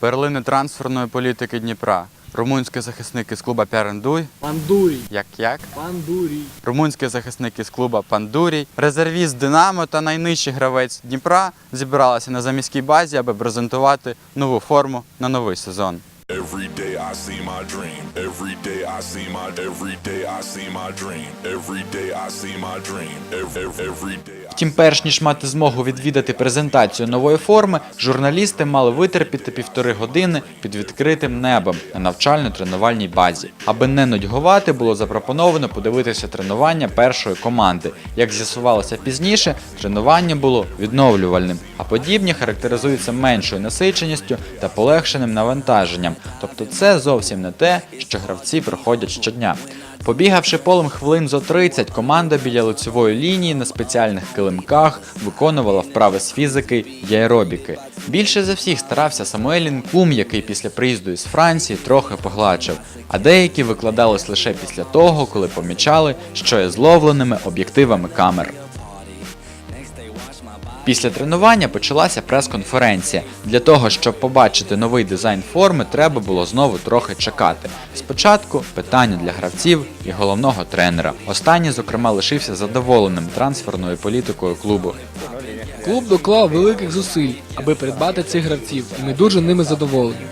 Перлини трансферної політики Дніпра. Румунський захисник із клуба Пярендуй. Пандурій. Як як? Пандурій. Румунський захисник із клуба Пандурій, резервіст Динамо та найнижчий гравець Дніпра зібралися на заміській базі, аби презентувати нову форму на новий сезон. Every day I see my dream. Every day I see my every day I see my dream. Every day I see my dream. Every, every day Втім, перш ніж мати змогу відвідати презентацію нової форми, журналісти мали витерпіти півтори години під відкритим небом на навчально-тренувальній базі. Аби не нудьгувати, було запропоновано подивитися тренування першої команди. Як з'ясувалося пізніше, тренування було відновлювальним, а подібні характеризуються меншою насиченістю та полегшеним навантаженням. Тобто це зовсім не те, що гравці проходять щодня. Побігавши полем хвилин зо 30, команда біля лицевої лінії на спеціальних килимках виконувала вправи з фізики й аеробіки. Більше за всіх старався Самуелін Кум, який після приїзду із Франції трохи погладшив, а деякі викладались лише після того, коли помічали, що є зловленими об'єктивами камер. Після тренування почалася прес-конференція. Для того, щоб побачити новий дизайн форми, треба було знову трохи чекати. Спочатку питання для гравців і головного тренера. Останній, зокрема, лишився задоволеним трансферною політикою клубу. Клуб доклав великих зусиль, аби придбати цих гравців, і ми дуже ними задоволені.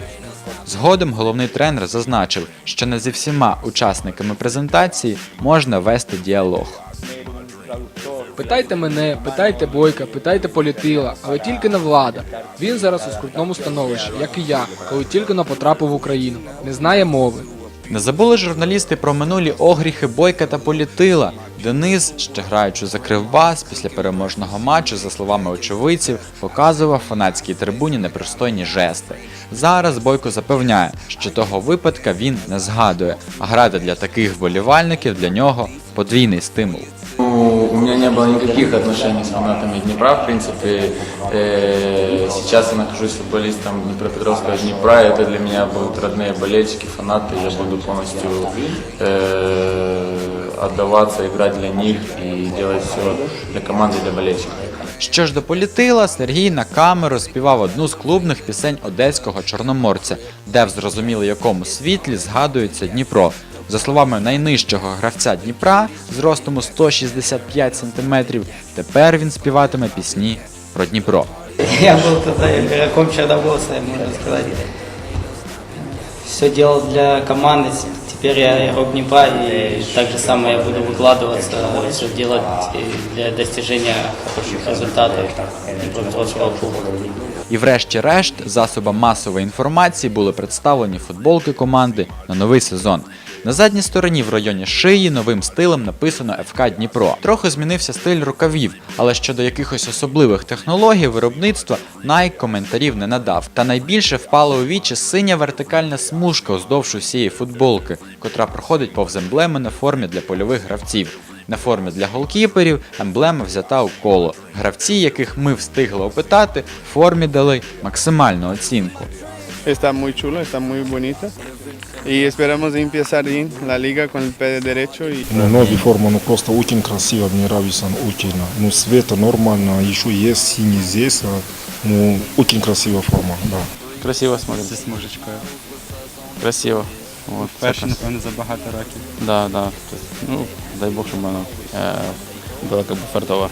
Згодом головний тренер зазначив, що не зі всіма учасниками презентації можна вести діалог. Питайте мене, питайте Бойка, питайте Політила, але тільки не влада. Він зараз у скрутному становищі, як і я, коли тільки но потрапив в Україну. Не знає мови. Не забули журналісти про минулі огріхи Бойка та Політила. Денис, ще граючи за Кривбас, після переможного матчу, за словами очевидців, показував фанатській трибуні непристойні жести. Зараз Бойко запевняє, що того випадка він не згадує, а грати для таких вболівальників для нього подвійний стимул. Ну, У меня не было никаких отношений с фанатами Днепра, в принципе. Э, Сейчас я нахожусь футболистом Днепропетровского Днепра, и это для меня будут родные болельщики, фанаты. Я буду полностью э, отдаваться, играть для них и делать все для команды, для болельщиков. Що ж до політила, Сергій на камеру співав одну з клубних пісень одеського чорноморця, де в зрозуміло якому світлі згадується Дніпро. За словами найнижчого гравця Дніпра з ростом у 165 см, тепер він співатиме пісні про Дніпро. Я был тогда игроком Черногорска, можно сказать. Все делал для команды, теперь я игрок Днепра, и так же самое я буду выкладываться, все делать э, для достижения хороших результатов Днепропетровского клуба. І врешті-решт засобам масової інформації були представлені футболки команди на новий сезон. На задній стороні в районі шиї новим стилем написано ФК Дніпро. Трохи змінився стиль рукавів, але щодо якихось особливих технологій виробництва Nike коментарів не надав. Та найбільше впала у вічі синя вертикальна смужка уздовж усієї футболки, котра проходить повз емблеми на формі для польових гравців. На формі для голкіперів емблема взята у коло. Гравці, яких ми встигли опитати, формі дали максимальну оцінку. Está muy chulo, está muy bonita. Y esperamos de empezar bien la liga con el pie derecho y Ну, новая форма, ну просто очень красиво, мне нравится, она очень. Ну, цвета нормально, еще есть синий здесь, а, ну, очень красивая форма, да. Красиво смотрится. Зі смужечкою. Красиво. Вот, Перше, напевно, за багато років. Да, да. То есть, ну, дай бог, чтобы оно э, было как бы фартово.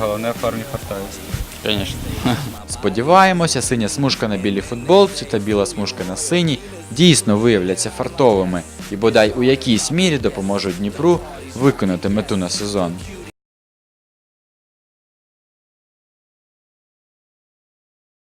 Головне в формі фартовості. Конечно. Сподіваємося, синя смужка на білій футболці та біла смужка на синій дійсно виявляться фартовими і бодай у якійсь мірі допоможуть Дніпру виконати мету на сезон.